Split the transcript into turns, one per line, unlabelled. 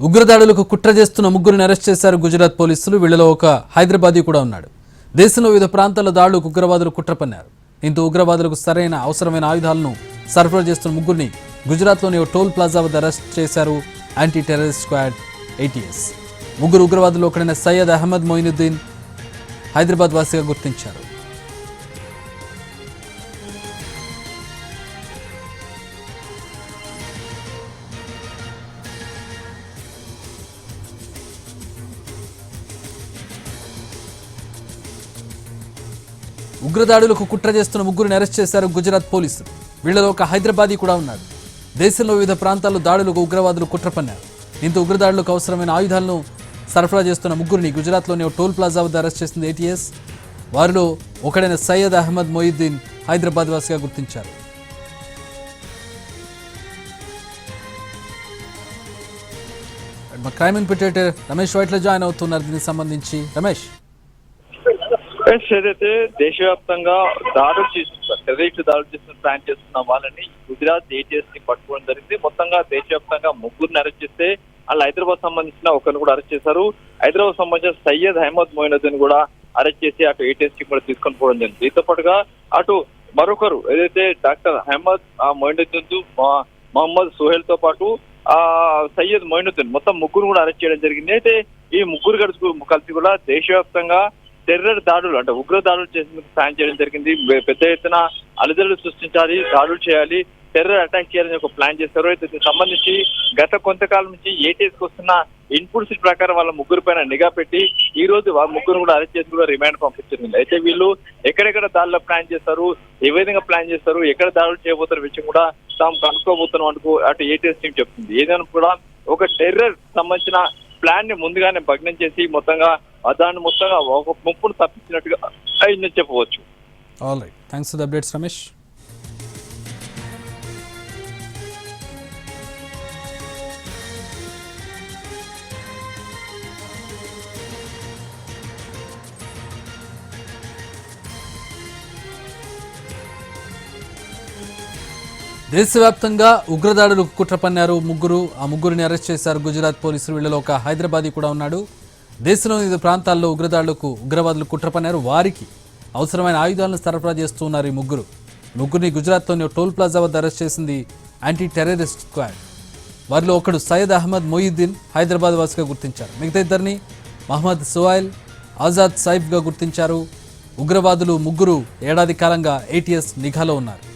ఉగ్రదాడులకు కుట్ర చేస్తున్న ముగ్గురిని అరెస్ట్ చేశారు గుజరాత్ పోలీసులు. వీళ్ళలో ఒక హైదరాబాదీ కూడా ఉన్నాడు. దేశంలో వివిధ ప్రాంతాల్లో దాడులకు ఉగ్రవాదులు కుట్ర పన్నారు. దీంతో ఉగ్రవాదులకు సరైన అవసరమైన ఆయుధాలను సరఫరా చేస్తున్న ముగ్గురిని గుజరాత్లోని ఓ టోల్ ప్లాజా వద్ద అరెస్ట్ చేశారు యాంటీ టెర్రరిస్ట్ స్క్వాడ్ ఏటీఎస్ ముగ్గురు ఉగ్రవాదులు ఒకడైన సయ్యద్ అహ్మద్ మొయినుద్దీన్ హైదరాబాద్ వాసిగా గుర్తించారు. ఉగ్రదాడులకు కుట్ర చేస్తున్న ముగ్గురిని అరెస్ట్ చేశారు గుజరాత్ పోలీసులు. వీళ్ళలో ఒక హైదరాబాదీ కూడా ఉన్నాడు. దేశంలో వివిధ ప్రాంతాల్లో దాడులకు ఉగ్రవాదులు కుట్ర పన్నారు. దీంతో ఉగ్రదాడులకు అవసరమైన ఆయుధాలను సరఫరా చేస్తున్న ముగ్గురిని గుజరాత్లోని టోల్ ప్లాజా వద్ద అరెస్ట్ చేసింది ఏటీఎస్. వారిలో ఒకడైన సయ్యద్ అహ్మద్ మొయిద్దీన్ హైదరాబాద్ వాసిగా గుర్తించారు. మా క్రైమ్ ఇన్పిటేటర్ రమేష్ వైట్ల జాయిన్ అవుతున్నారు. దీనికి సంబంధించి రమేష్.
ఫ్రెండ్స్ ఏదైతే దేశవ్యాప్తంగా దాడులు చేస్తున్నారు టెర్రరిస్ట్ దాడులు చేస్తున్న ప్లాన్ చేస్తున్న వాళ్ళని గుజరాత్ ఏటీఎస్ని పట్టుకోవడం జరిగింది. మొత్తంగా దేశవ్యాప్తంగా ముగ్గురిని అరెస్ట్ చేస్తే వాళ్ళు హైదరాబాద్ సంబంధించిన ఒకరిని కూడా అరెస్ట్ చేశారు. హైదరాబాద్ సంబంధించిన సయ్యద్ అహ్మద్ మొయినద్దీన్ కూడా అరెస్ట్ చేసి అటు ఏటీఎస్కి కూడా తీసుకొని పోవడం జరిగింది. దీంతో పాటుగా అటు మరొకరు ఏదైతే డాక్టర్ అహ్మద్ మొయినద్దీన్ మొయినుద్దీన్ మహమ్మద్ సుహేల్తో పాటు ఆ సయ్యద్ మొయినుద్దీన్ మొత్తం ముగ్గురు కూడా అరెస్ట్ చేయడం జరిగింది. అయితే ఈ ముగ్గురు కలిసి కలిసి కూడా దేశవ్యాప్తంగా టెర్రర్ దాడులు అంటే ఉగ్ర దాడులు చేసేందుకు ప్లాన్ చేయడం జరిగింది. పెద్ద ఎత్తున అలజడులు సృష్టించాలి దాడులు చేయాలి. టెర్రర్ అటాక్ చేయాలని ఒక ప్లాన్ చేశారు. అయితే దీనికి సంబంధించి గత కొంతకాలం నుంచి ఏటీఎస్కి వస్తున్న ఇన్పుట్స్ ప్రకారం వాళ్ళ ముగ్గురు పైన నిఘా పెట్టి ఈ రోజు వాళ్ళ ముగ్గురు కూడా అరెస్ట్ చేసి కూడా రిమాండ్ పంపించింది అయితే వీళ్ళు ఎక్కడెక్కడ దాడులు ప్లాన్ చేస్తారు ఏ విధంగా ప్లాన్ చేస్తారు ఎక్కడ దాడులు చేయబోతారు విషయం కూడా తాము కనుక్కోబోతున్నాం అంటూ అటు ఏటీఎస్ టీం చెప్తుంది. ఏదైనా కూడా ఒక టెర్రర్ సంబంధించిన ప్లాన్ని ముందుగానే భగ్నం చేసి మొత్తంగా దాన్ని మొత్తంగా ఒక ముప్పును తప్పించినట్టుగా అయిందని చెప్పవచ్చు.
All right thanks for the updates Ramesh దేశవ్యాప్తంగా ఉగ్రదాడులు కుట్ర పన్నారు ముగ్గురు. ఆ ముగ్గురిని అరెస్ట్ చేశారు గుజరాత్ పోలీసులు. వీళ్ళలో ఒక హైదరాబాదీ కూడా ఉన్నాడు. దేశంలోని వివిధ ప్రాంతాల్లో ఉగ్రదాడులకు ఉగ్రవాదులు కుట్ర పన్నారు వారికి అవసరమైన ఆయుధాలను సరఫరా చేస్తూ ఉన్నారు ఈ ముగ్గురు. ముగ్గురిని గుజరాత్లోని టోల్ ప్లాజా వద్ద అరెస్ట్ చేసింది యాంటీ టెర్రరిస్ట్ స్క్వాడ్. వారిలో ఒకడు సయ్యద్ అహ్మద్ మొయిద్దీన్ హైదరాబాద్ వాసిగా గుర్తించారు. మిగతా ఇద్దరిని మహమ్మద్ సువాయిల్ ఆజాద్ సైఫ్గా గుర్తించారు. ఉగ్రవాదులు ముగ్గురు ఏడాది కాలంగా ఏటీఎస్ నిఘాలో ఉన్నారు.